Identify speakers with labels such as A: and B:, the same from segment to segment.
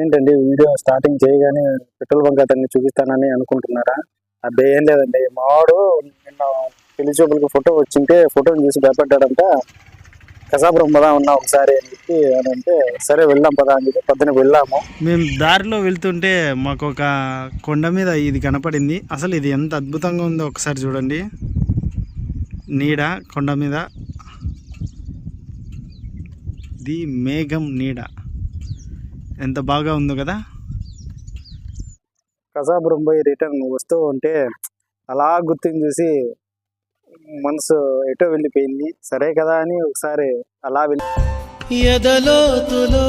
A: ఏంటండి video starting చేయగానే petrol bunk అతన్ని చూపిస్తానని అనుకుంటున్నారా? అదే ఏం లేదండి. మావాడు నిన్న పెళ్ళి చూపులకి ఫోటో వచ్చింటే ఫోటోని చూసి భయపడ్డాడంట. కసాపురం పదా ఉన్నా ఒకసారి అని చెప్పి అని అంటే సరే వెళ్దాం పదా అని చెప్పి పొద్దున వెళ్ళాము.
B: మేము దారిలో వెళ్తుంటే మాకు ఒక కొండ మీద ఇది కనపడింది. అసలు ఇది ఎంత అద్భుతంగా ఉందో ఒకసారి చూడండి. నీడ కొండ మీద. ది మేఘం నీడ. ఎంత బాగా ఉందో కదా?
A: కసాపురం పోయి రిటర్న్ వస్తూ ఉంటే అలా గుర్తుని చూసి మనసు ఎటో వెళ్ళిపోయింది. సరే కదా అని ఒకసారి అలా వెళ్ళి
C: ఎదలోతులో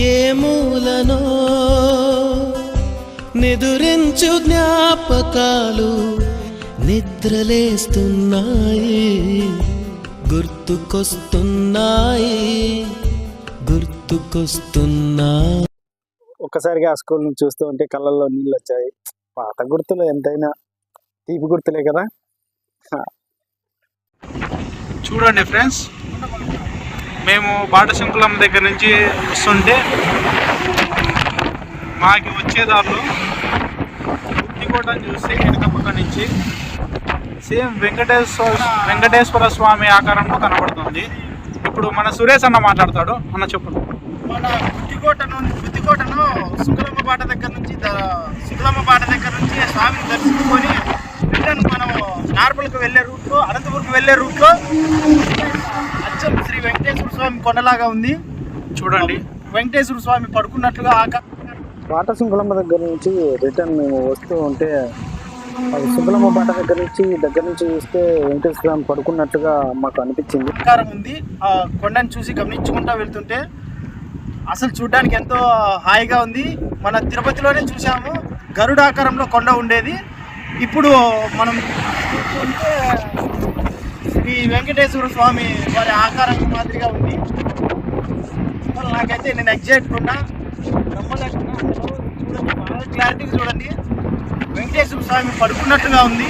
C: ఏ మూలనో నిదురించు జ్ఞాపకాలు నిద్రలేస్తున్నాయి గుర్తుకొస్తున్నాయి. గుర్తుకొస్తున్నాయి
A: ఒక్కసారిగా ఆ స్కూల్ నుంచి చూస్తూ ఉంటే కళ్ళల్లో నీళ్ళు వచ్చాయి. పాత గుర్తులు ఎంతైనా తీపి గుర్తులే కదా?
B: చూడండి ఫ్రెండ్స్ మేము బాటశంకులం దగ్గర నుంచి వస్తుంటే మాకి వచ్చే దారిలో బుద్ధికోటని చూసి వెనక పక్క నుంచి సేమ్ వెంకటేశ్వర వెంకటేశ్వర స్వామి ఆకారంలో కనబడుతుంది. ఇప్పుడు మన సురేష్ అన్న మాట్లాడతాడు. అన్న చెప్పు.
D: మన బుద్ధికోట నుండి బుద్ధికోటను శుక్లమ్మ బాట దగ్గర నుంచి శుక్లమ్మ బాట దగ్గర నుంచి స్వామిని దర్శించుకొని రిటర్న్ మనం నార్మల్కి వెళ్ళే రూట్లో అనంతపురంకి వెళ్ళే రూట్లో అచ్చం శ్రీ వెంకటేశ్వర స్వామి కొండలాగా ఉంది.
B: చూడండి.
D: వెంకటేశ్వర స్వామి పడుకున్నట్లుగా ఆక
A: బాట సుంకులమ్మ దగ్గర నుంచి రిటర్న్ మేము వస్తూ ఉంటే అది సుంకులమ్మ బాట దగ్గర నుంచి దగ్గర నుంచి చూస్తే వెంకటేశ్వర స్వామి పడుకున్నట్టుగా మాకు అనిపించింది.
D: ఆకారం ఉంది. ఆ కొండను చూసి గమనించుకుంటా వెళ్తుంటే అసలు చూడడానికి ఎంతో హాయిగా ఉంది. మన తిరుపతిలోనే చూసాము. గరుడ ఆకారంలో కొండ ఉండేది. ఇప్పుడు మనం చూస్తుంటే శ్రీ వెంకటేశ్వర స్వామి వారి ఆకారం మాదిరిగా ఉంది. నాకైతే నేను ఎగ్జైట్ ఉన్నా. నమ్మలేకున్నా చూడండి బాగా క్లారిటీ చూడండి. వెంకటేశ్వర స్వామి పడుకున్నట్టుగా ఉంది.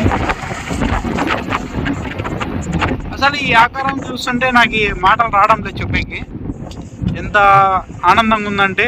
B: అసలు ఈ ఆకారం చూస్తుంటే నాకు ఈ మాటలు రావడం లేదు చెప్పేకి. ఎంత ఆనందంగా ఉందంటే